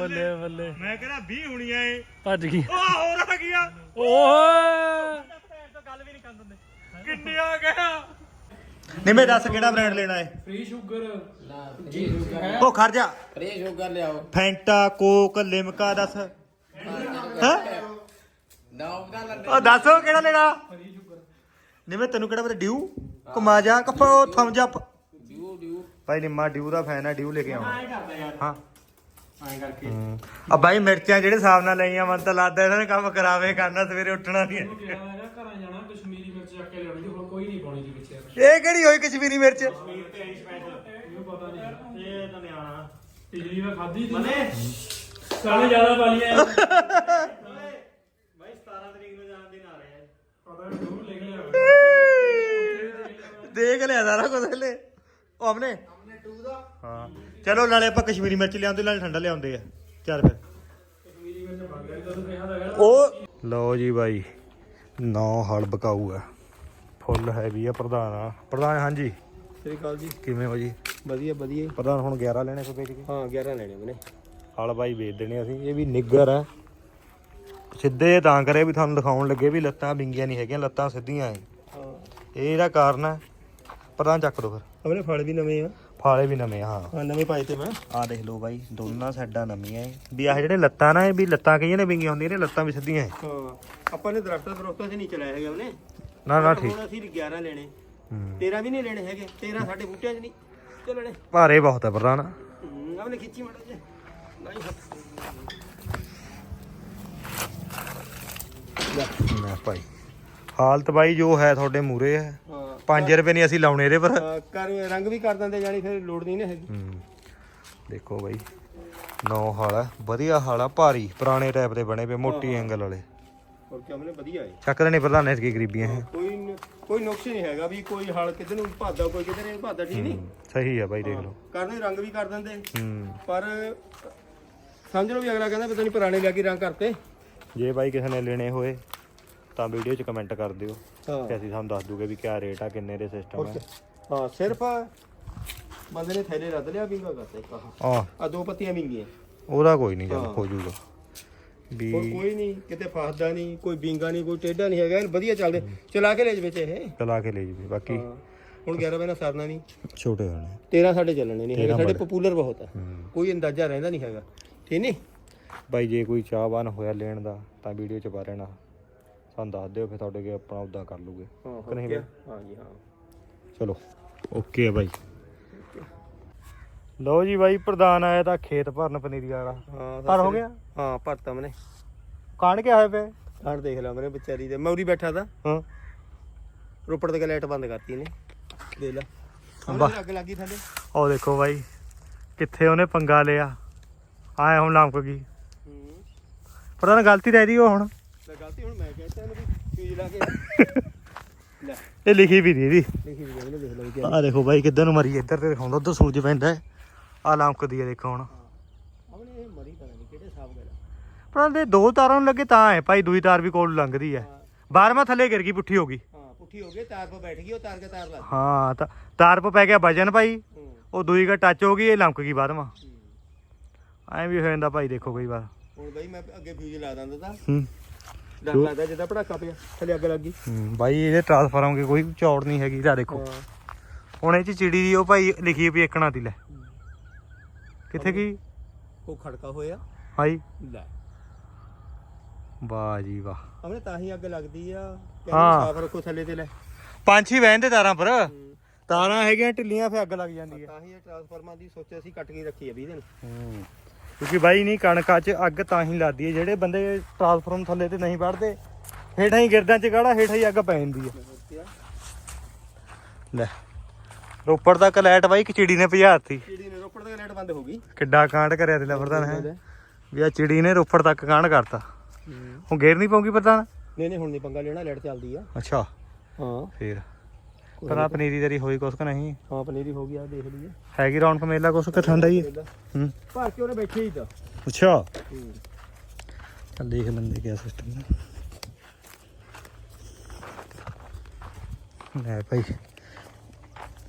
ਬੱਲੇ ਬੱਲੇ। ਮੈਂ ਕਹਿੰਦਾ 20 ਹੋਣੀਆਂ ਏ ਭੱਜ ਗਈ। ਉਹ ਹੋਰ ਆ ਗਿਆ ਓਏ। ਗੱਲ ਵੀ ਨਹੀਂ ਕਰਨ ਦਿੰਦੇ ਕਿੰਨੀਆਂ ਗਿਆ ਨਿੰਮੇ ਦੱਸ ਕਿਹੜਾ ਬ੍ਰਾਂਡ ਲੈਣਾ ਹੈ ਫ੍ਰੀ ਸ਼ੂਗਰ ਉਹ ਖੜ ਜਾ। ਫ੍ਰੀ ਸ਼ੂਗਰ ਲਿਆਓ। ਫੈਂਟਾ ਕੋਕ ਲਿਮਕਾ ਦੱਸ। ਹੈ? ਲੰਡੇ ਉਹ ਦੱਸ ਉਹ ਕਿਹੜਾ ਲੈਣਾ? ਨਿੰਮੇ ਤੈਨੂੰ ਕਿਹੜਾ ਪਤਾ ਡਿਊ ਕਮਾਜਾ ਕਫੋ ਥਮਜ ਅਪ ਡਿਊ ਡਿਊ ਭਾਈ ਨਿੰਮਾ ਡਿਊ ਦਾ ਫੈਨ ਹੈ ਡਿਊ ਲੈ ਕੇ ਆਉਣਾ ਹਾਂ। ਐਂ ਕਰਕੇ ਆ ਬਾਈ ਮਿਰਚਾਂ ਜਿਹੜੇ ਹਿਸਾਬ ਨਾਲ ਲਈਆਂ ਮਨ ਤਾਂ ਲੱਗਦਾ ਇਹਨਾਂ ਨੇ ਕੰਮ ਕਰਾਵੇ ਕਰਨਾ ਸਵੇਰੇ ਉੱਠਣਾ ਨਹੀਂ। ਕਿਹਾ ਹੈਗਾ ਘਰਾਂ ਜਾਣਾ ਕਸ਼ਮੀਰੀ ਮਿਰਚ ਚੱਕ ਕੇ ਲਿਆਉਣੀ ਜੀ ਹੋਰ ਕੋਈ ਨਹੀਂ ਪਾਉਣੀ ਜੀ ਪਿੱਛੇ ਇਹ ਕਿਹੜੀ ਹੋਈ ਕਸ਼ਮੀਰੀ ਮਿਰਚ? ਇਹਨੂੰ ਪਤਾ ਨਹੀਂ ਇਹ ਤਾਂ ਨਿਆਣਾ। ਪਿਛਲੀ ਵਾਰ ਖਾਧੀ ਸੀ। ਸਾਲੇ ਜ਼ਿਆਦਾ ਪਾ ਲਿਆ ਬਾਈ 17 ਤਰੀਕ ਨੂੰ ਜਾਣ ਦਿਨ ਆ ਰਿਹਾ ਪਤਾ ਨਹੀਂ ਦੂਰ ਲੈ ਕੇ ਲਿਆ ਦੇਖ ਲਿਆ ਸਾਰਾ ਕੁਝ ਲੈ ਉਹ ਆਪਣੇ? ਹਾਂ। ਚਲੋ ਨਾਲੇ ਆਪਾਂ ਕਸ਼ਮੀਰੀ ਮਿਰਚ ਲਿਆਉਂਦੇ ਨਾਲੇ ਠੰਡਾ ਲਿਆਉਂਦੇ ਆ। ਚੱਲ ਫਿਰ। ਉਹ ਲਓ ਜੀ ਬਾਈ ਨੌ ਹਲ ਬਕਾਊ ਆ ਫੁੱਲ ਹੈਵੀ ਆ ਪ੍ਰਧਾਨ ਆ। ਪ੍ਰਧਾਨ ਹਾਂਜੀ? ਸ੍ਰੀ ਅਕਾਲ ਜੀ। ਕਿਵੇਂ ਹੋ ਜੀ? ਵਧੀਆ ਵਧੀਆ। ਪ੍ਰਧਾਨ ਹੁਣ 11 ਲੈਣੇ ਕੋ ਵੇਚ ਕੇ? ਹਾਂ 11 ਲੈਣੇ ਮੈਨੇ ਹਲ ਬਾਈ ਵੇਚ ਦੇਣੇ ਅਸੀਂ। ਇਹ ਵੀ ਨਿੱਗਰ ਆ। ਸਿੱਧੇ ਤਾਂ ਕਰੇ ਵੀ ਤੁਹਾਨੂੰ ਦਿਖਾਉਣ ਲੱਗੇ ਵੀ ਲੱਤਾਂ ਵਿੰਗੀਆਂ ਨਹੀਂ ਹੈਗੀਆਂ ਲੱਤਾਂ ਸਿੱਧੀਆਂ ਐ। ਹਾਂ। ਇਹ ਇਹਦਾ ਕਾਰਨ ਹੈ ਪ੍ਰਧਾਨ ਚੱਕ ਦੋ ਫਿਰ। ਆਪਣੇ ਫਲ ਵੀ ਨਵੇਂ ਆ। ਫਾਲੇ ਵੀ ਨਵੇਂ ਆ, ਹਾਂ। ਹਾਂ ਨਵੇਂ ਪਾਏ ਤੇ ਮੈਂ। ਆ ਦੇਖ ਲਓ ਬਾਈ ਦੋਨਾਂ ਸਾਈਡਾਂ ਨਵੀਆਂ ਏ ਵੀ ਆਹ ਜਿਹੜੇ ਲੱਤਾਂ ਨਾ ਇਹ ਵੀ ਲੱਤਾਂ ਕਈਆਂ ਨੇ ਵਿੰਗੀਆਂ ਹੁੰਦੀਆਂ ਨੇ ਲੱਤਾਂ ਵੀ ਸਿੱਧੀਆਂ ਏ ਹਾਂ ਆਪਾਂ ਨੇ ਦਰਖਤਾਂ ਦਰਖਤਾਂ 'ਚ ਨਹੀਂ ਚਲਾਏ ਹੈਗੇ ਉਹਨੇ। ਨਾ ਨਾ ਠੀਕ। ਹੁਣ ਅਸੀਂ 11 ਲੈਣੇ। ਹੂੰ। 13 ਵੀ ਨਹੀਂ ਲੈਣੇ ਹੈਗੇ 13 ਸਾਡੇ ਬੂਟਿਆਂ 'ਚ ਨਹੀਂ। ਚੱਲਣੇ ਭਾਰੇ ਬਹੁਤ ਹੈ ਪ੍ਰਧਾਨ ਹੂੰ, ਆਪਣੇ ਖਿੱਚੀ ਮੜਾ ਜੇ ਨਹੀਂ ਹੱਥ ਨਾ ਭਾਈ। ਹਾਲਤ ਬਾਈ ਜੋ ਹੈ ਤੁਹਾਡੇ ਮੂਰੇ ਹੈ। ਹਾਂ। 5 ਰੁਪਏ ਨਹੀਂ ਅਸੀਂ ਲਾਉਣੇ ਇਹਦੇ ਪਰ। ਕਰ ਰੰਗ ਵੀ ਕਰ ਦਿੰਦੇ ਜਾਨੀ ਫਿਰ ਲੋੜ ਨਹੀਂ ਨਾ ਹੈਗੀ। ਹੂੰ। ਦੇਖੋ ਬਾਈ ਨੌ ਹਾਲਾ ਵਧੀਆ ਹਾਲਾ ਭਾਰੀ ਪੁਰਾਣੇ ਟਾਈਪ ਦੇ ਬਣੇ ਪਏ ਮੋਟੀ ਐਂਗਲ ਵਾਲੇ। ਹੋਰ ਕੀ ਆਪਣੇ ਵਧੀਆ ਹੈ ਚੱਕ ਲੈਣੇ ਪ੍ਰਧਾਨ ਇਸ ਕੀ ਗਰੀਬੀਆਂ ਹੈ ਕੋਈ ਨ- ਕੋਈ ਨੁਕਸ ਨਹੀਂ ਹੈਗਾ ਵੀ ਕੋਈ ਹਲ ਕਿੱਧਰ ਨੂੰ ਭਾਦਾ ਕੋਈ ਕਿੱਧਰ ਨੂੰ ਭਾਦਾ ਠੀਕ ਨਹੀਂ? ਸਹੀ ਹੈ ਬਾਈ ਦੇਖ ਲਓ। ਕਰਨੇ ਰੰਗ ਵੀ ਕਰ ਦਿੰਦੇ। ਹੂੰ। ਪਰ ਸਮਝ ਲਓ ਵੀ ਅਗਲਾ ਕਹਿੰਦਾ ਪਤਾ ਨਹੀਂ ਪੁਰਾਣੇ ਲਿਆ ਕੇ ਰੰਗ ਕਰਤੇ। ਜੇ ਬਾਈ ਕਿਸੇ ਨੇ ਲੈਣੇ ਹੋਏ ਤਾਂ ਵੀਡੀਓ 'ਚ ਕਮੈਂਟ ਕਰ ਦਿਓ ਹਾਂ। ਤੇ ਅਸੀਂ ਤੁਹਾਨੂੰ ਦੱਸ ਦੂਗੇ ਵੀ ਕਿਆ ਰੇਟ ਆ ਕਿੰਨੇ ਦੇ ਸਿਸਟਮ ਹੈ ਹਾਂ ਸਿਰਫ ਬੰਦੇ ਨੇ ਥੈਲੇ ਰੱਦ ਲਿਆ ਵਿੰਗਾ ਕਰਤਾ ਇੱਕ ਆਹ। ਆ ਆਹ ਦੋ ਪੱਤੀਆਂ ਵਿੰਗੀਆਂ ਉਹਦਾ ਕੋਈ ਨਹੀਂ ਚੱਲ ਹਾਂ। ਵੀ ਹੋਰ ਕੋਈ ਨਹੀਂ ਕਿਤੇ ਫਸਦਾ ਨਹੀਂ ਕੋਈ ਵਿੰਗਾ ਨਹੀਂ ਕੋਈ ਟੇਢਾ ਨਹੀਂ ਹੈਗਾ ਐਨ ਵਧੀਆ ਚੱਲਦੇ। ਚਲਾ ਕੇ ਲੈ ਜਵੇ ਤੇ ਇਹ। ਚਲਾ ਕੇ ਲੈ ਜੀ ਬਾਕੀ ਹਾਂ। ਹੁਣ 11 ਵਜੇ ਨਾਲ ਸਰਨਾ ਨਹੀਂ ਛੋਟੇ ਹੋਣੇ। 13 ਸਾਡੇ ਚੱਲਣੇ ਨਹੀਂ ਹੈਗੇ 13 ਸਾਡੇ। ਪਪੂਲਰ ਬਹੁਤ ਆ। ਕੋਈ ਅੰਦਾਜ਼ਾ ਰਹਿੰਦਾ ਨਹੀਂ ਹੈਗਾ। ਠੀਕ ਨਹੀਂ ਬਾਈ ਜੇ ਕੋਈ ਚਾਹਵਾਨ ਹੋਇਆ ਲੈਣ ਦਾ ਤਾਂ ਵੀਡੀਓ 'ਚ ਪਾ ਰਹਿਣਾ ਸਾਨੂੰ ਦੱਸ ਦਿਓ ਫਿਰ ਤੁਹਾਡੇ ਅੱਗੇ ਆਪਣਾ ਉਦਾਂ ਕਰ ਲੂਗੇ। ਹਾਂ ਕਿ ਨਹੀਂ ਹਾਂ ਹਾਂ ਜੀ ਹਾਂ। ਚਲੋ ਓਕੇ ਆ ਬਾਈ। ਲਓ ਜੀ ਬਾਈ ਪ੍ਰਧਾਨ ਆਇਆ ਤਾਂ ਖੇਤ ਭਰਨ ਪਨੀਰੀ ਵਾਲਾ। ਹਾਂ ਪਰ ਹੋ ਗਿਆ? ਹਾਂ ਭਰਤਾ ਮੈਨੇ ਕਾਣ ਕੇ ਆਏ ਪਏ ਕਾਣ ਦੇਖ ਲਿਆ ਮੇਰੇ ਵਿਚਾਰੀ ਦੇ। ਮੌਰੀ ਬੈਠਾ ਤਾਂ। ਹਾਂ। ਰੋਪੜ ਤੇ ਲਾਈਟ ਬੰਦ ਕਰਤੀ ਇਹਨੇ। ਦੇ ਲੈ। ਅੰਬਾ। ਅੰਬਾ ਅੱਗ ਲੱਗੀ ਥੱਲੇ। ਉਹ ਦੇਖੋ ਬਾਈ ਕਿੱਥੇ ਉਹਨੇ ਪੰਗਾ ਲਿਆ। ਆਏ ਹੁਣ ਲੰਮਕ ਗਈ ਪ੍ਰਧਾਨ ਗਲਤੀ ਰਹਿ ਦੀ ਉਹ ਹੁਣ। ਲੈ ਗਲਤੀ ਹੁਣ ਮੈਂ ਕਹਿੰਦਾ ਇਹਨੂੰ ਵੀ ਫੀਜ਼ ਲਾ ਕੇ। ਲੈ। ਇਹ ਲਿਖੀ ਵੀ ਦੀ ਇਹਦੀ। ਲਿਖੀ ਵੀ ਇਹਨੇ ਦੇਖ ਲਓ ਕਿ ਆ ਦੇਖੋ ਬਾਈ ਕਿੱਧਰ ਨੂੰ ਮਰੀ ਇੱਧਰ ਤੇ ਦਿਖਾਉਂਦਾ ਉਧਰ ਸੂਰਜ ਪੈਂਦਾ ਆ ਲੰਮਕਦੀ ਆ ਦੇਖੋ ਹੁਣ। ਆਪਣੇ ਇਹ ਮਰੀ ਪਤਾ ਨਹੀਂ ਕਿਹੜੇ ਹਿਸਾਬ ਗੱਲ ਪਰ ਦੇ ਦੋ ਤਾਰਾਂ ਨੂੰ ਲੱਗੇ ਤਾਂ ਹੈ ਭਾਈ ਦੂਈ ਤਾਰ ਵੀ ਕੋਲ ਲੰਘਦੀ ਹੈ। ਬਾਰਵਾਂ ਥੱਲੇ ਗਿਰ ਗਈ ਪੁੱਠੀ ਹੋ ਗਈ। ਹਾਂ ਪੁੱਠੀ ਹੋ ਗਈ ਤਾਰ 'ਤੇ ਬੈਠ ਗਈ ਉਹ ਤਾਰ ਕੇ ਤਾਰ ਲਾ ਹਾਂ ਤਾਂ ਤਾਰ 'ਪ ਪੈ ਗਿਆ ਵਜਨ ਭਾਈ। ਹੂੰ। ਉਹ ਦੂਈ ਕਾ ਟੱਚ ਹੋ ਗਈ ਇਹ ਲੰਮਕ ਗਈ ਬਾਰਵਾਂ। ਐਂ ਵੀ ਹੋ ਜਾਂਦਾ ਭਾਈ ਦੇਖੋ ਕਈ ਵਾਰ। ਹੁਣ ਬਈ ਮੈਂ ਅੱਗੇ ਫਿਊਜ਼ ਲਾ ਦਿੰਦਾ ਤਾਂ। ਹੂੰ। ਡਰ ਲੱਗਦਾ ਜਿੱਦਾਂ ਪੜਾਕਾ ਪਿਆ ਥੱਲੇ ਅੱਗ ਲੱਗ ਗਈ। ਹੂੰ, ਬਾਈ ਇਹਦੇ ਟ੍ਰਾਂਸਫਾਰਮ ਕੇ ਕੋਈ ਚੌੜ ਨਹੀਂ ਹੈਗੀ ਤਾਂ ਦੇਖੋ। ਹੁਣ ਇਹ ਚ ਚਿੜੀ ਦੀ ਉਹ ਭਾਈ ਲਿਖੀ ਵੀ ਇੱਕਣਾ ਤੀ ਲੈ। ਕਿੱਥੇ ਗਈ? ਉਹ ਖੜਕਾ ਹੋਇਆ। ਹਾਈ ਲੈ। ਵਾਹ ਜੀ ਵਾਹ। ਆਪਣੇ ਤਾਂ ਹੀ ਅੱਗ ਲੱਗਦੀ ਆ। ਹਾਂ। ਕਹਿੰਦੇ ਸਾਫ਼ ਰੱਖੋ ਥੱਲੇ ਤੇ ਲੈ। ਪੰਛੀ ਵਹਿੰਦੇ ਤਾਰਾਂ ਪਰ। ਤਾਰਾਂ ਹੈਗੀਆਂ ਢਿੱਲੀਆਂ ਫੇ ਅੱਗ ਲੱਗ ਜਾਂਦੀ ਹੈ। ਤਾਂ ਹੀ ਇਹ ਟਰਾਂਸਫਾਰਮਰ ਦੀ ਸੋਚਿਆ ਸੀ ਕੱਟ ਕੇ ਰੱਖੀ ਆ 20 ਦਿਨ। ਹੂੰ। ਕਿਉਂਕਿ ਬਾਈ ਨਹੀਂ ਕਣਕਾਂ 'ਚ ਅੱਗ ਤਾਂ ਹੀ ਲੱਗਦੀ ਹੈ। ਜਿਹੜੇ ਬੰਦੇ ਟ੍ਰਾਂਸਫਾਰਮ ਥੱਲੇ ਤੇ ਨਹੀਂ ਵੜਦੇ ਹੇਠਾਂ ਹੀ ਗਿਰਦਾਂ 'ਚ ਗਾੜਾ ਹੇਠਾਂ ਹੀ ਅੱਗ ਪੈ ਜਾਂਦੀ ਹੈ। ਲੈ ਰੋਪੜ ਤੱਕ ਲਾਈਟ ਬਾਈ ਚਿੜੀ ਨੇ ਭਜਾਤੀ। ਚਿੜੀ ਨੇ ਰੋਪੜ ਤੱਕ ਲਾਈਟ ਬੰਦ ਹੋ ਗਈ। ਕਿੱਡਾ ਕਾਂਡ ਕਰਿਆ ਤੇ ਲਫਰਦਾਨ ਹੈ। ਵੀ ਆ ਚਿੜੀ ਨੇ ਰੋਪੜ ਤੱਕ ਕਾਂਡ ਕਰਤਾ। ਹੁਣ ਗੇਰ ਨਹੀਂ ਪਾਉਂਗੀ ਪ੍ਰਧਾਨ? ਨਹੀਂ ਨਹੀਂ ਹੁਣ ਨਹੀਂ ਪੰਗਾ ਲੈਣਾ ਲਾਈਟ ਚੱਲਦੀ ਆ। ਅੱਛਾ। ਹਾਂ। ਫੇਰ? ਪਰ ਆ ਪਨੀਰੀ ਤੇਰੀ ਹੋਈ ਕੁਛ ਕਿ ਨਹੀਂ। ਹਾਂ ਪਨੀਰੀ ਹੋ ਗਈ ਆ ਦੇਖ ਲਈਏ। ਹੈਗੀ ਰੌਣਕ ਮੇਲਾ ਕੁਛ ਕਿ ਠੰਡਾ ਹੀ? ਹੈ ਹੂੰ। ਭਰ ਕੇ ਉਹਨੇ ਬੈਠੇ ਹੀ ਤਾਂ। ਅੱਛਾ। ਚੱਲ ਦੇਖ ਲੈਂਦੇ ਕਿਆ ਸਿਸਟਮ ਹੈ। ਲੈ ਭਾਈ।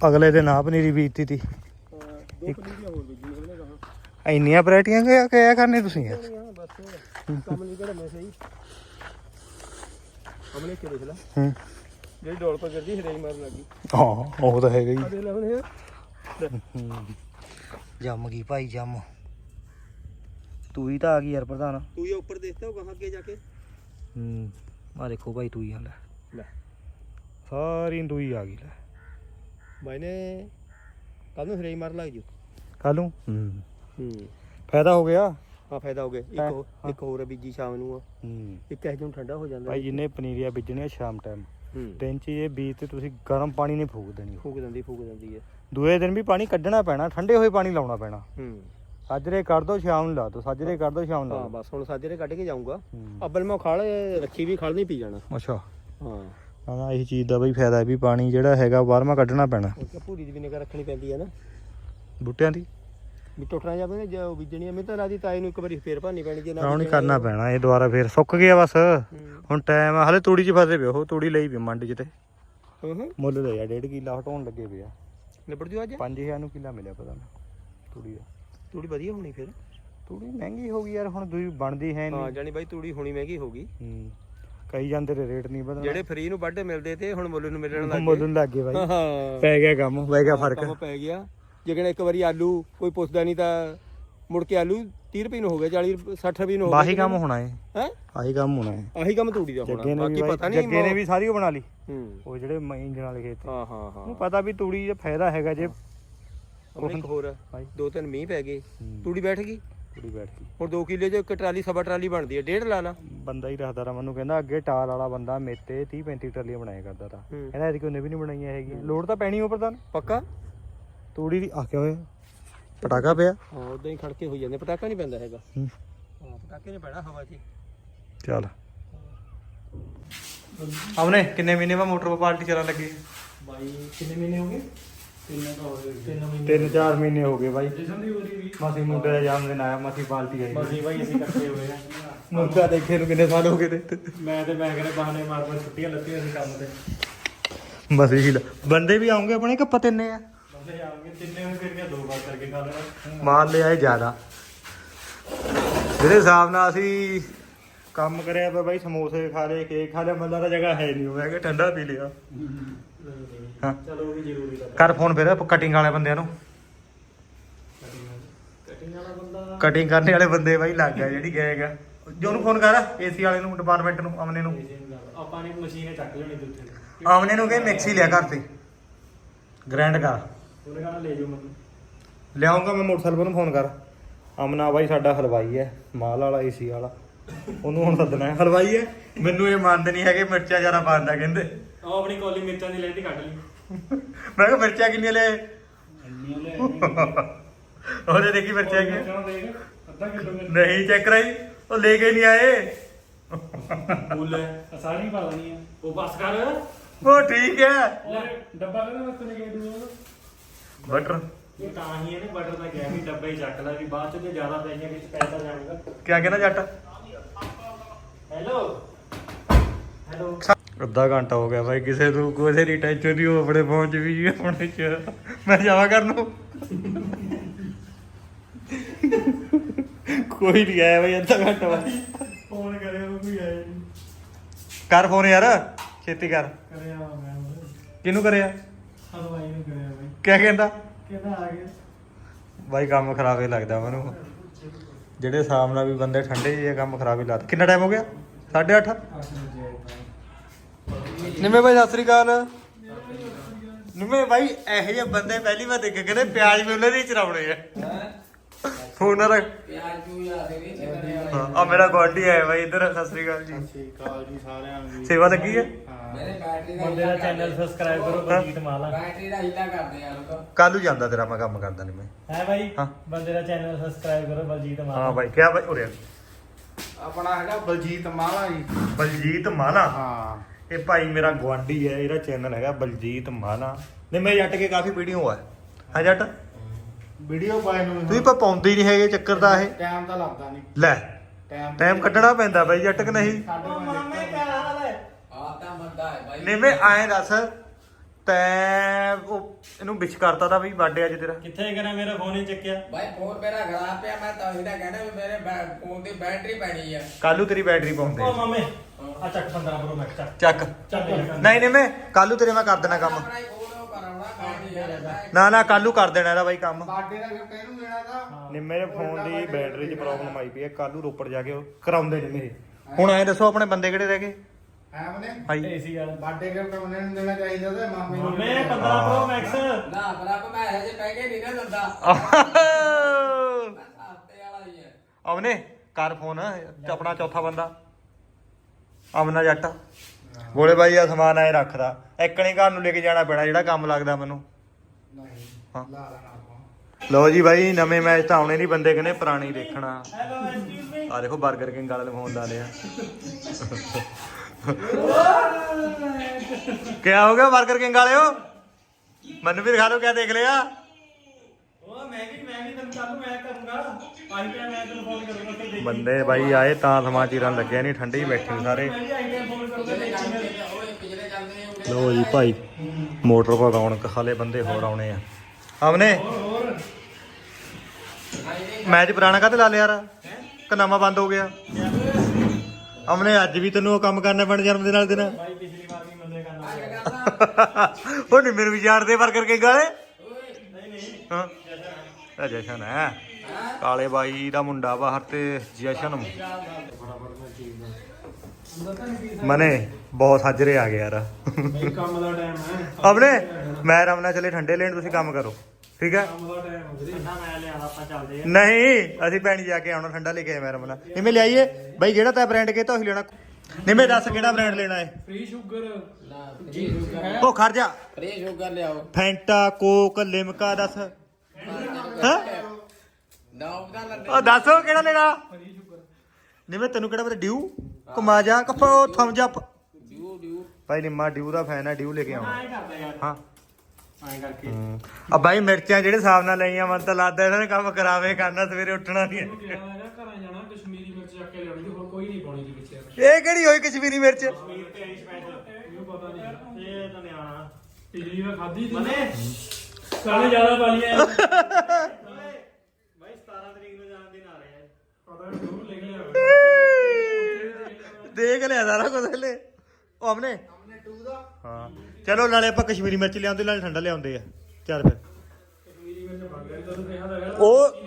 ਅਗਲੇ ਦਿਨ ਆ ਪਨੀਰੀ ਬੀਜਤੀ ਤੀ। ਦੋ ਪਨੀਰੀਆਂ ਹੋਰ ਬੀਜੀ ਉਹਨੇ ਕਹਾ ਇੰਨੀਆਂ ਵੈਰਾਈਟੀਆਂ ਕਿਆ ਕਿਆ ਕਰਨੇ ਤੁਸੀਂ? ਯਾਰ ਬਸ। ਕੰਮ ਨਹੀਂ ਮੈਂ ਸਹੀ। ਅਮਲੇ ਕੇ ਦੇਖ ਲੈ। ਹੂੰ। ਜਿਹੜੀ ਡੋਲ ਪਰ ਕਰਦੀ ਹਰੇਕ ਮਾਰਨ ਲੱਗੀ ਹਾਂ ਉਹ ਤਾਂ ਹੈਗਾ ਹੀ। ਆ ਦੇਖ ਲੈ ਹੁਣ ਜੰਮ ਗਈ ਭਾਈ ਜੰਮ। ਤੂੰ ਹੀ ਤਾਂ ਆ ਗਈ ਯਾਰ ਪ੍ਰਧਾਨ। ਤੂੰ ਇਹ ਉੱਪਰ ਦੇਖਦਾ ਉਹ ਕਹਾਂ ਅੱਗੇ ਜਾ ਕੇ। ਹੂੰ ਆ ਦੇਖੋ ਭਾਈ ਤੂੰ ਹੀ ਹਾਲ ਲੈ। ਸਾਰੀ ਤੂੰ ਹੀ ਆ ਗਈ ਲੈ। ਬਾਈ ਨੇ ਕੱਲ ਨੂੰ ਹਰੇਕ ਮਾਰਨ ਲੱਗ ਜੂ ਕੱਲ ਨੂੰ? ਹੂੰ। ਹੂੰ। ਫਾਇਦਾ ਹੋ ਗਿਆ? ਹਾਂ ਫਾਇਦਾ ਹੋ ਗਿਆ। ਇੱਕ ਹਾਂ, ਹੋਰ- ਇੱਕ ਹੋਰ ਆ ਬੀਜੀ ਸ਼ਾਮ ਨੂੰ ਆ। ਹੂੰ। ਇੱਕ ਇਹ ਨੂੰ ਠੰਡਾ ਹੋ ਜਾਂਦਾ। ਭਾਈ ਜਿੰਨੇ ਪਨੀਰੀਆਂ ਬੀਜਣੀਆਂ ਸ਼ਾਮ ਟਾਈਮ ਹੂੰ। ਦਿਨ ਚ ਇਹ ਬੀਜ ਤੇ ਤੁਸੀਂ ਗਰਮ ਪਾਣੀ ਨਹੀਂ ਫੂਕ ਦੇਣੀ। ਫੂਕ ਦਿੰਦੀ ਫੂਕ ਦਿੰਦੀ ਹੈ। ਦੂਏ ਦਿਨ ਵੀ ਪਾਣੀ ਕੱਢਣਾ ਪੈਣਾ ਠੰਡੇ ਹੋਏ ਪਾਣੀ ਲਾਉਣਾ ਪੈਣਾ। ਹੂੰ। ਸਾਜਰੇ ਕਰ ਦੋ ਸ਼ਾਮ ਨੂੰ ਲਾ ਦੋ ਸਾਜਰੇ ਕਰ ਦੋ ਸ਼ਾਮ ਨੂੰ ਹਾਂ ਬਸ ਹੁਣ ਸਾਜਰੇ ਕੱਢ ਕੇ ਜਾਊਂਗਾ। ਅੱਬਲ ਮੈਂ ਖਲ ਰੱਖੀ ਵੀ ਖਲ ਨਹੀਂ ਪੀ ਜਾਣਾ। ਅੱਛਾ। ਹਾਂ। ਹਾਂ ਇਹੀ ਚੀਜ਼ ਦਾ ਬਈ ਫਾਇਦਾ ਹੈ ਵੀ ਪਾਣੀ ਜਿਹੜਾ ਹੈਗਾ ਬਾਹਰਵਾਂ ਕੱਢਣਾ ਪੈਣਾ। ਪੂਰੀ ਦੀ ਵੀ ਨਿਗਾਹ ਰੱਖਣੀ ਪੈਂਦੀ ਹੈ ਨਾ। ਬੂਟਿਆਂ ਦੀ? ਵੀ ਟੁੱਟਣਾ ਜਾਵੇ ਜੇ ਬੀਜਣੀ ਆ। ਮੈਂ ਤਾਂ ਰਾਦੀ ਤਾਏ ਨੂੰ ਇੱਕ ਵਾਰੀ ਫੇਰ ਭਾਨੀ ਪੈਣੀ ਜੇ ਨਾ ਆਉਣੀ ਬੀਜਣੀ ਕਰਨਾ ਪੈਣਾ ਇਹ ਦੁਬਾਰਾ ਫੇਰ ਸੁੱਕ ਗਿਆ ਬਸ। ਹੂੰ। ਹੁਣ ਟਾਈਮ ਆ ਹਲੇ ਤੂੜੀ 'ਚ ਫਸੇ ਪਏ ਉਹ ਤੂੜੀ ਲਈ ਵੀ ਮੰਡੀ 'ਚ ਤੇ। ਹਾਂ ਹਾਂ। ਮੁੱਲ ਦੇ ਆ ਡੇਢ ਕਿੱਲਾ ਹਟਾਉਣ ਲੱਗੇ ਪਿਆ ਨਿਬੜ ਜੂ ਅੱਜ? 5000 ਨੂੰ ਕਿੱਲਾ ਮਿਲਿਆ ਪਤਾ ਨਹੀਂ ਤੂੜੀ ਦਾ। ਤੂੜੀ ਵਧੀਆ ਹੋਣੀ ਫਿਰ? ਤੂੜੀ ਮਹਿੰਗੀ ਹੋ ਗਈ ਯਾਰ ਹੁਣ ਦੂਈ ਬਣਦੀ ਹੈ ਹਾਂ ਨਹੀਂ ਜਾਨੀ ਬਾਈ ਤੂੜੀ ਹੋਣੀ ਮਹਿੰਗੀ ਹੋ ਗਈ। ਹੂੰ ਕਈ ਜਾਂਦੇ ਨੇ ਰੇਟ ਨਹੀਂ ਵਧਣਾ ਜਿਹੜੇ ਫਰੀ ਨੂੰ ਵੱਡੇ ਮਿਲਦੇ ਤੇ ਹੁਣ ਮੁੱਲ ਨੂੰ ਮਿਲਣ ਲੱਗ ਮੁੱਲ ਗਏ ਨੂੰ ਲੱਗ ਬਾਈ। ਹਾਂ। ਪੈ ਗਿਆ ਕੰਮ ਪੈ ਗਿਆ ਫ਼ਰਕ। ਕੰਮ ਪੈ ਗਿਆ। ਜਿਕਣ ਇੱਕ ਵਾਰੀ ਆਲੂ ਕੋਈ ਪੁੱਛਦਾ ਨਹੀਂ ਤਾਂ ਮੁੜ ਕੇ ਆਲੂ 30 ਰੁਪਏ ਨੂੰ ਹੋ ਗਿਆ 40 60 ਰੁਪਏ ਨੂੰ ਹੋ ਗਿਆ ਬਾਹੀ ਕੰਮ ਹੋਣਾ ਹੈ ਹੈ? ਆਹੀ ਕੰਮ ਹੋਣਾ ਹੈ ਆਹੀ ਕੰਮ ਤੂੜੀ ਦਾ ਜੱਗੇ ਹੋਣਾ। ਨੇ ਬਾਕੀ ਪਤਾ ਨਹੀਂ ਜੱਗੇ ਨੇ ਵੀ ਸਾਰੀ ਉਹ ਬਣਾ ਲਈ। ਹੂੰ। ਉਹ ਜਿਹੜੇ ਇੰਜਣ ਵਾਲੇ ਖੇਤ ਹਾਂ ਹਾਂ ਹਾਂ। ਉਹਨੂੰ ਪਤਾ ਵੀ ਤੂੜੀ 'ਚ ਫਾਇਦਾ ਹੈਗਾ ਜੇ। ਆਪਣੇ ਇੱਕ ਹੋਰ ਆ, ਦੋ ਤਿੰਨ ਮੀਂਹ ਪੈ ਗਏ। ਹੂੰ। ਤੂੜੀ ਬੈਠ ਗਈ? ਤੂੜੀ ਬੈਠ ਗਈ। ਹੁਣ 2 ਕਿੱਲੇ ਚ ਇੱਕ ਟਰਾਲੀ ਸਵਾ ਟਰਾਲੀ ਬਣਦੀ ਹੈ ਡੇਢ ਲਾ ਲਾ ਬੰਦਾ ਹੀ ਰੱਖਦਾ ਰਾ ਮੈਨੂੰ ਕਹਿੰਦਾ ਅੱਗੇ ਟਾਲ ਵਾਲਾ ਬੰਦਾ ਮੇਤੇ 30 35 ਟਰਾਲੀਆਂ ਬਣਾਇਆ ਕਰਦਾ ਤਾ। ਹੂੰ। ਕਹਿੰਦਾ ਇਹਦੀ ਕੋਈ ਨੇ ਵੀ ਨਹੀਂ ਬਣਾਈਆਂ ਹੈਗੀਆਂ। ਲੋੜ ਤਾਂ ਪੈਣੀ ਉਹ ਪ੍ਰਧਾਨ। ਪੱਕਾ? ਤੂੜੀ ਦੀ ਆ ਕਿਆ ਹੋਇਆ ਪਟਾਕਾ ਪਿਆ। ਹਾਂ ਉਦਾਂ ਹੀ ਖੜਕੇ ਹੋਈ ਜਾਂਦੇ। ਪਟਾਕਾ ਨਹੀਂ ਪੈਂਦਾ ਹੈਗਾ। ਹੂੰ। ਹਾਂ ਪਟਾਕੇ ਨੇ ਪੈਣਾ ਹਵਾ 'ਚ ਹੀ। ਚੱਲ। ਆਵਨੇ ਕਿੰਨੇ ਮਹੀਨੇ ਬਾਅਦ ਮੋਟਰ ਪਾਰਟੀ ਚੱਲਣ ਲੱਗੀ? ਬਾਈ ਕਿੰਨੇ ਮਹੀਨੇ ਹੋ ਗਏ? ਤਿੰਨ ਤਾਂ ਹੋ ਗਏ। ਤਿੰਨ ਮਹੀਨੇ। ਤਿੰਨ ਚਾਰ ਮਹੀਨੇ ਹੋ ਗਏ ਬਾਈ। ਜਿਸਮ ਦੀ ਹੋਰੀ ਵੀ ਮਾਸੀ ਮੁੰਡੇ ਦਾ ਜਨਮ ਦਿਨ ਆਇਆ ਮਾਸੀ ਪਾਰਟੀ ਆਈ। ਬਾਈ ਅਸੀਂ ਇਕੱਠੇ ਹੋਏ ਆ। ਮੁੰਡਾ ਦੇਖੇ ਨੂੰ ਕਿੰਨੇ ਸਾਲ ਹੋ ਗਏ ਤੇ ਮੈਂ ਤੇ ਮੈਂ ਕਹਿੰਦਾ ਬਹਾਨੇ ਮਾਰ ਮਾਰ ਛੁੱਟੀਆਂ ਲੱਤੀਆਂ ਸੀ ਕੰਮ ਤੇ। ਬਸ ਇਹੀ ਲ- ਬੰਦੇ ਵੀ ਆਉਂਗੇ ਆਪਣੇ ਕਿ ਤਿੰਨੇ ਆ? ਬੰਦੇ ਆਉਂਗੇ ਤਿੰਨੇ ਦੋ ਵਾਰ ਕਰਕੇ ਖਾ ਲੈਣਾ। ਜ਼ਿਆਦਾ। ਜਿਹੜੇ ਹਿਸਾਬ ਨਾਲ ਅਸੀਂ ਕੰਮ ਕਰਿਆ ਪਿਆ ਬਾਈ ਸਮੋਸੇ ਖਾ ਲਏ ਕੇਕ ਖਾ ਲਿਆ ਮੱਲਾ ਤਾਂ ਜਗ੍ਹਾ ਹੈ ਨਹੀਂ ਮੈਂ ਕਿਹਾ ਠੰਡਾ ਪੀ ਲਿਆ। ਹਾਂ। ਚਲੋ ਉਹ ਵੀ ਜ਼ਰੂਰੀ ਦਾ ਕਰ ਫੋਨ ਫਿਰ ਕਟਿੰਗ ਵਾਲੇ ਬੰਦਿਆਂ ਨੂੰ। ਕਟਿੰਗ ਵਾਲਾ ਬੰਦਾ ਕਟਿੰਗ ਕਰਨ ਵਾਲੇ ਬੰਦੇ ਬਾਈ ਲੱਗ ਗਿਆ ਜਿਹੜੀ ਗਏਗਾ ਉਹਨੂੰ ਫੋਨ ਕਰ ਏਸੀ ਵਾਲੇ ਨੂੰ ਡਿਪਾਰਟਮੈਂਟ ਨੂੰ ਅਮਨੇ ਨੂੰ। ਆਪਾਂ ਨੇ ਮਸ਼ੀਨੇ ਚੱਕ ਲੈਣੀ ਤੇ ਉੱਥੇ। ਆਮਨੇ ਨੂੰ ਕਹੇ ਮਿਕਸੀ ਲਿਆ ਘਰ ਤੇ। ਗ੍ਰੈਂਡ ਕਰ। ਉਹਨੇ ਕਹਣਾ ਲੈ ਜਾਓ ਮੈਨੂੰ। ਲਿਆਉਂਗਾ ਮੈਂ ਮੋਟਰਸਾਈਕਲ ਨੂੰ ਫੋਨ ਕਰ। ਅਮਨਾ ਬਾਈ ਸਾਡਾ ਹਲਵਾਈ ਹੈ ਮਾਲ ਵਾਲਾ ਏਸੀ ਵਾਲਾ। ਉਹਨੂੰ ਹੁਣ ਸੱਦਣਾ ਹੈ। ਹਲਵਾਈ ਹੈ? ਮੈਨੂੰ ਇਹ ਮੰਨਦੇ ਨਹੀਂ ਹੈਗੇ ਮਿਰਚਾਂ ਜ਼ਿਆਦਾ ਪਾਉਂਦਾ ਕਹਿੰਦੇ। ਉਹ ਆਪਣੀ ਕੋਲੀ ਮਿਰਚਾਂ ਦੀ ਲੈਂਦੀ ਕੱਢ ਲਈ। ਮੈਂ ਕਿਹਾ ਮਿਰਚਾਂ ਕਿੰਨੀਆਂ ਲੈ ਇੰਨੀਆਂ ਲੈ ਉਹਦੇ ਦੇਖੀ ਮਿਰਚਾਂ ਅੱਧਾ ਕਿਲੋ ਮਿਰਚ। ਨਹੀਂ ਚੈੱਕ ਕਰਾਈ ਉਹ ਲੈ ਕੇ ਨਹੀਂ ਆਏ। ਬੁੱਲ ਸਾਰੀ ਪਾ ਲੈਣੀ ਆ ਉਹ ਬਸ ਕਰ। ਉਹ ਠੀਕ ਹੈ। ਡੱਬਾ ਕਹਿੰਦਾ ਮੈਂ ਤੈਨੂੰ ਕਹਿ ਦੂੰਗਾ ਬਟਰ ਇਹ ਤਾਂ ਹੀ ਇਹਨੇ ਬਟਰ ਦਾ ਗਿਆ ਵੀ ਡੱਬੇ ਹੀ ਚੱਕ ਲੈ ਵੀ ਬਾਅਦ ਚ ਜੇ ਜ਼ਿਆਦਾ ਪੈ ਗਿਆ ਵਿੱਚ ਪੈਸਾ ਜਾਊਗਾ ਕਿਆ ਕਹਿੰਦਾ ਜੱਟ? ਹੈਲੋ ਹੈਲੋ ਅੱਧਾ ਘੰਟਾ ਹੋ ਗਿਆ ਭਾਈ ਕਿਸੇ ਨੂੰ ਕੋਈ ਦੀ ਟੈਨਸ਼ਨ ਨਹੀਂ ਉਹ ਆਪਣੇ ਫੋਨ 'ਚ ਵੀ ਆਪਣੇ 'ਚ। ਮੈਂ ਜਾਵਾ ਕਰਨ ਨੂੰ। ਕੋਈ ਨਹੀਂ ਆਇਆ ਭਾਈ ਅੱਧਾ ਘੰਟਾ ਬਾਅਦ। ਫੋਨ ਕਰਿਆ ਕੋਈ ਆਇਆ ਨਹੀਂ ਕਰ ਫੋਨ ਯਾਰ ਛੇਤੀ ਕਰ। ਕਰਿਆ ਮੈਂ ਕਿਹਨੂੰ ਕਰਿਆ ਹਲਵਾਈ ਨੂੰ ਕਰਿਆ ਬਾਈ ਕਿਆ ਕਹਿੰਦਾ? ਕਹਿੰਦਾ ਆ ਗਿਆ। ਬਾਈ ਕੰਮ ਖਰਾਬ ਹੀ ਲੱਗਦਾ ਮੈਨੂੰ। ਜਿਹੜੇ ਹਿਸਾਬ ਨਾਲ ਵੀ ਬੰਦੇ ਠੰਡੇ ਜਿਹੇ ਕੰਮ ਖਰਾਬ ਹੀ ਲੱਗਦਾ। ਕਿੰਨਾ ਟਾਈਮ ਹੋ ਗਿਆ? 8:30 ਅੱਠ? ਵਜੇ ਆਇਆ ਬਾਈ। ਨਿੰਮੇ ਭਾਈ ਸਤਿ ਸ੍ਰੀ ਅਕਾਲ। ਨਿੰਮੇ ਭਾਈ ਇਹੋ ਜਿਹੇ ਬੰਦੇ ਪਹਿਲੀ ਵਾਰ ਦੇਖੇ ਕਹਿੰਦੇ ਪਿਆਜ਼ ਵੀ ਉਹਨਾਂ ਦੇ ਹੀ ਚਰਾਉਣੇ ਆ। ਫੋਨ ਨਾ ਰੱਖ। ਪਿਆਜ ਆ ਮੇਰਾ ਗੁਆਂਢੀ ਆਇਆ ਭਾਈ ਇੱਧਰ ਸਤਿ ਸ੍ਰੀ ਅਕਾਲ ਜੀ। ਕਾਲ ਜੀ ਸਾਰਿਆਂ ਨੂੰ। ਸੇਵਾ ਲੱਗੀ ਹੈ। ਮੇਰੇ ਬੈਟਰੀ ਦਾ ਬੰਦੇ ਦਾ ਚੈਨਲ ਸਬਸਕ੍ਰਾਈਬ ਕਰੋ ਬਲਜੀਤ ਮਾਲਾ। ਬੈਟਰੀ ਦਾ ਹੀਲਾ ਕਰਦੇ ਯਾਰ ਉਹ ਕੱਲੂ ਜਾਂਦਾ ਤੇਰਾ ਮੈਂ ਕੰਮ ਕਰਦਾ ਨਹੀਂ ਮੈਂ। ਹੈ ਬਾਈ? ਹਾਂ। ਬੰਦੇ ਦਾ ਚੈਨਲ ਸਬਸਕ੍ਰਾਈਬ ਕਰੋ ਬਲਜੀਤ ਮਾਲਾ। ਹਾਂ ਭਾਈ ਕਿਆ ਭਾਈ ਉਰੇ ਆ। ਆਪਣਾ ਹੈਗਾ ਬਲਜੀਤ ਮਾਲਾ ਜੀ। ਬਲਜੀਤ ਮਾਲਾ? ਹਾਂ। ਇਹ ਭਾਈ ਮੇਰਾ ਗੁਆਂਢੀ ਹੈ ਇਹਦਾ ਚੈਨਲ ਹੈਗਾ ਬਲਜੀਤ ਮਾਲਾ। ਨੇ ਮੈਂ ਜੱਟ ਕੇ ਕਾਫੀ ਵੀਡੀਓ ਆ। ਹਾਂ ਜੱਟ? ਵੀਡੀਓ ਪਾਏ ਨੂੰ। ਤੁਸੀਂ ਪਰ ਪਾਉਂਦੇ ਨਹੀਂ ਹੈਗੇ ਚੱਕਰ ਦਾ ਇਹ। ਟਾਈਮ ਤਾਂ ਲੱਗਦਾ ਨਹੀਂ। ਲੈ ਟਾਈਮ ਟਾਈਮ ਕੱਢਣਾ ਪੈਂਦਾ ਬਾਈ ਜੱਟ ਕਿ ਨਹੀਂ। ਸਾਡੇ ਕੋਲ ਹਾਲ ਹੈ ਬਾਈ। ਨਿਵੇਂ ਆਏ ਦੱਸ ਤੈਂ ਉਹ ਇਹਨੂੰ ਵਿਸ਼ ਕਰਤਾ ਤਾਂ ਵੀ ਬਰਥਡੇ ਅੱਜ ਤੇਰਾ। ਕਿੱਥੇ ਕਰਾਂ ਮੇਰਾ ਫੋਨ ਹੀ ਚੱਕਿਆ। ਭਾਈ ਫੋਨ ਮੇਰਾ ਖਰਾਬ ਪਿਆ ਮੈਂ ਤਾਂ ਇਹਦਾ ਕਹਿਣਾ ਵੀ ਮੇਰੇ ਬੈ- ਫੋਨ ਦੀ ਬੈਟਰੀ ਪੈਣੀ ਆ। ਕੱਲੂ ਤੇਰੀ ਬੈਟਰੀ ਪਾਉਂਦੇ ਓ ਮਾਮੇ ਆ ਚੱਕ 15 ਪ੍ਰੋ ਮੈਕਸ ਚੱਕ। ਚੱਕ। ਚੱਕ। ਨਹੀਂ ਨਹੀਂ ਮੈਂ ਕੱਲੂ ਤੇਰੇ ਮੈਂ ਕਰ ਦੇਣਾ ਕੰਮ। ਆਪਣਾ ਹੀ ਫੋਨ ਉਹ ਕਰਾਉਣਾ ਬੈਟਰੀ ਯਾਰ ਨਾ ਨਾ ਕੱਲੂ ਕਰ ਦੇਣਾ ਇਹਦਾ ਬਾਈ ਕੰਮ। ਬਾਡੇ ਦਾ ਗਿਫਟ ਇਹਨੂੰ ਦੇਣਾ ਤਾਂ। ਨਿੰਮੇ ਦੇ ਫੋਨ ਦੀ ਬੈਟਰੀ 'ਚ ਪ੍ਰੋਬਲਮ ਆਈ ਪਈ ਹੈ ਕੱਲੂ ਰੋਪੜ ਜਾ ਕੇ ਉਹ ਕਰਾਉਂਦੇ ਨੇ ਮੇਰੇ ਹੁਣ ਐਂ ਦੱਸੋ ਆਪਣੇ ਬੰਦੇ ਕਿਹੜੇ ਰਹਿ ਗਏ? ਹੈ ਮਨੇ ਹਾਈ ਏਸੀ ਵਾਲਾ। ਬਾਡੇ ਗਿਫਟ ਉਹਨੇ ਨੂੰ ਦੇਣਾ ਚਾਹੀਦਾ ਤੇ ਮਾਮੇ ਨੂੰ ਮਾਮੇ 15 ਪ੍ਰੋ ਮੈਕਸ ਨਾ ਬਰਾਬਰ ਮੈਂ ਹਜੇ ਪੈ ਕੇ ਨਹੀਂ ਨਾ ਦਿੰਦਾ। ਹਫ਼ਤੇ ਵਾਲਾ ਹੀ ਹੈ। ਅਮਨੇ ਕਰ ਫੋਨ ਆਪਣਾ ਚੌਥਾ ਬੰਦਾ। ਅਮਨਾ ਜੱਟ। ਗੋਲੇ ਬਾਈ ਆ ਸਮਾਨ ਐ ਰੱਖਦਾ। ਇੱਕਣੀ ਘਰ ਨੂੰ ਲੈ ਕੇ ਜਾਣਾ ਪੈਣਾ ਜਿਹੜਾ ਕੰਮ ਲੱਗਦਾ ਮੈਨੂੰ। ਨਹੀਂ ਹਾਂ। ਲਾ ਲੈਣਾ ਆਪਾਂ। ਲਓ ਜੀ ਬਾਈ ਨਵੇਂ ਮੈਚ ਤਾਂ ਆਉਣੇ ਨਹੀਂ ਬੰਦੇ ਕਹਿੰਦੇ ਪੁਰਾਣੇ ਹੀ ਦੇਖਣਾ। ਹੈਲੋ ਐਕਸਕਿਊਜ਼ ਮੀ ਆ ਦੇਖੋ 버ਗਰ ਕਿੰਗ ਵਾਲੇ ਫੋਨ ਲਾ ਲਿਆ ਕਿਆ ਹੋ ਗਿਆ 버ਗਰ ਕਿੰਗ ਵਾਲਿਓ? ਮੈਨੂੰ ਵੀ ਦਿਖਾ ਦਿਓ ਕਿਆ ਦੇਖ ਲਿਆ? ਉਹ ਮੈਂ ਵੀ ਮੈਂ ਵੀ ਤੈਨੂੰ ਕੱਲ ਮੈਂ ਕਰੂੰਗਾ। ਆਈ ਪਿਆ ਮੈਂ ਤੈਨੂੰ ਫੋਨ ਕਰੂੰਗਾ ਦੇਖੀ। ਬੰਦੇ ਬਾਈ ਆਏ ਤਾਂ ਸਮਾਂ ਚੀਰਨ ਲੱਗਿਆ ਨਹੀਂ ਠੰਡੇ ਹੀ ਬੈਠੇ ਨੇ ਸਾਰੇ। ਮੈਂ ਵੀ ਫੋਨ ਕਰੂੰਗਾ ਦੇਖੀ ਲੋ ਜੀ ਭਾਈ ਮੋਟਰ ਪਰ ਰੌਣਕ ਹਾਲੇ ਬੰਦੇ ਹੋਰ ਆਉਣੇ ਆ। ਆਮਨੇ ਮੈਚ ਪੁਰਾਣਾ ਕਾਹਤੇ ਲਾ ਲਿਆ ਯਾਰ? ਕਿ ਨਵਾਂ ਬੰਦ ਹੋ ਗਿਆ? ਆਮਨੇ ਅੱਜ ਵੀ ਤੈਨੂੰ ਉਹ ਕੰਮ ਕਰਨਾ ਪੈਣਾ ਜਨਮ ਦਿਨ ਵਾਲੇ ਦਿਨ ਭਾਈ ਪਿਛਲੀ ਵਾਰ ਵੀ ਮੰਨੇ ਕਰਨਾ ਆ ਕਰਦਾ ਉਹ ਨਹੀਂ ਮੈਨੂੰ ਵਿਚਾਰ ਦੇ ਵਰਕਰ ਕੇ ਗਾਲੇ ਨਹੀਂ ਨਹੀਂ। ਹਾਂ। ਇਹ ਜਸ਼ਨ ਹੈ। ਕਾਲੇ ਬਾਈ ਦਾ ਮੁੰਡਾ ਬਾਹਰ ਤੇ ਜਸ਼ਨ। ਮਨੇ ਬਹੁਤ ਸਾਜਰੇ ਆ ਗਏ ਯਾਰ। ਕੰਮ ਦਾ ਟਾਈਮ ਹੈ। ਆਪਣੇ ਮੈਂ ਰਮਨਾ ਚਲੇ ਠੰਡੇ ਲੈਣ ਤੁਸੀਂ ਕੰਮ ਕਰੋ। ਠੀਕ ਹੈ? ਕੰਮ ਦਾ ਟਾਈਮ ਹੈ ਵੀਰੇ। ਠੰਡਾ ਮੈਂ ਲਿਆਦਾ ਆਪਾਂ ਚੱਲਦੇ ਆ। ਨਹੀਂ ਅਸੀਂ ਪੈਣੀ ਜਾ ਕੇ ਆਉਣਾ ਠੰਡਾ ਲੈ ਕੇ ਆਏ ਮੈਂ ਰਮਨਾ। ਨਿੰਮੇ ਲਿਆਈਏ? ਬਾਈ ਜਿਹੜਾ ਤਾਂ ਬ੍ਰਾਂਡ ਕੀਤਾ ਉਹੀ ਲੈਣਾ। ਨਿੰਮੇ ਦੱਸ ਕਿਹੜਾ ਬ੍ਰਾਂਡ ਲੈਣਾ ਹੈ ਫ੍ਰੀ ਸ਼ੂਗਰ ਫ੍ਰੀ ਸ਼ੂਗਰ ਉਹ ਖੜ ਜਾ। ਫ੍ਰੀ ਸ਼ੂਗਰ ਲਿਆਓ। ਫੈਂਟਾ ਕੋਕ ਲਿਮਕਾ ਦੱਸ। ਹਾਂ? ਨਾਮ ਦਾ ਲੱਡੇ ਉਹ ਦੱਸ ਉਹ ਕਿਹੜਾ ਲੈਣਾ? ਨਿੰਮੇ ਤੈਨੂੰ ਕਿਹੜਾ ਪਤਾ ਡਿਊ? ਕਮਾਜਾ ਕਫੋ ਥਮਜ ਅਪ ਡਿਊ ਡਿਊ। ਭਾਈ ਨਿੰਮਾ ਡਿਊ ਦਾ ਫੈਨ ਹੈ ਡਿਊ ਲੈ ਕੇ ਆਉਣਾ। ਹਾਂ। ਐਂ ਕਰਕੇ। ਆ ਬਾਈ ਮਿਰਚਾਂ ਜਿਹੜੇ ਹਿਸਾਬ ਨਾਲ ਲਈਆਂ ਮਨ ਤਾਂ ਲੱਗਦਾ ਇਹਨਾਂ ਨੇ ਕੰਮ ਕਰਾਵੇ ਕਰਨਾ ਸਵੇਰੇ ਉੱਠਣਾ ਨਹੀਂ। ਹੈ। ਕਿਹਾ ਹੈਗਾ ਘਰਾਂ ਜਾਣਾ ਕਸ਼ਮੀਰੀ ਮਿਰਚ ਚੱਕ ਕੇ ਲਿਆਉਣੀ ਤੇ ਹੋਰ ਕੋਈ ਨਹੀਂ ਪਾਉਣੀ ਦੀ ਵਿੱਚ। ਇਹ ਕਿਹੜੀ ਹੋਈ ਕਸ਼ਮੀਰੀ ਮਿਰਚ? ਕਸ਼ਮੀਰ ਤੇ ਆਈ ਸਪੈਸ਼ਲ ਇਹਨੂੰ ਪਤਾ ਨਹੀਂ ਇਹ ਤਾਂ ਨਿਆਣਾ। ਪਿਛਲੀ ਵਾਰ ਖਾਧੀ ਸੀ। ਮਨੇ ਸਾਲੇ ਜ਼ਿਆਦਾ ਪਾ ਲਿਆ ਭਾਈ 17 ਤਰੀਕ ਨੂੰ ਜਾਣ ਦਿਨ ਆ ਰਿਹਾ ਹੈ ਪਤਾ ਨਹੀਂ ਦੂਰ ਲਿਖ ਲਿਆ ਦੇਖ ਲਿਆ ਸਾਰਾ ਕੁਝ ਲੈ ਉਹ ਆਮਨੇ ਹਾਂ। ਚਲੋ ਨਾਲੇ ਆਪਾਂ ਕਸ਼ਮੀਰੀ ਮਿਰਚ ਲਿਆਉਂਦੇ ਨਾਲੇ ਠੰਡਾ ਲਿਆਉਂਦੇ ਆ। ਚੱਲ ਫਿਰ। ਉਹ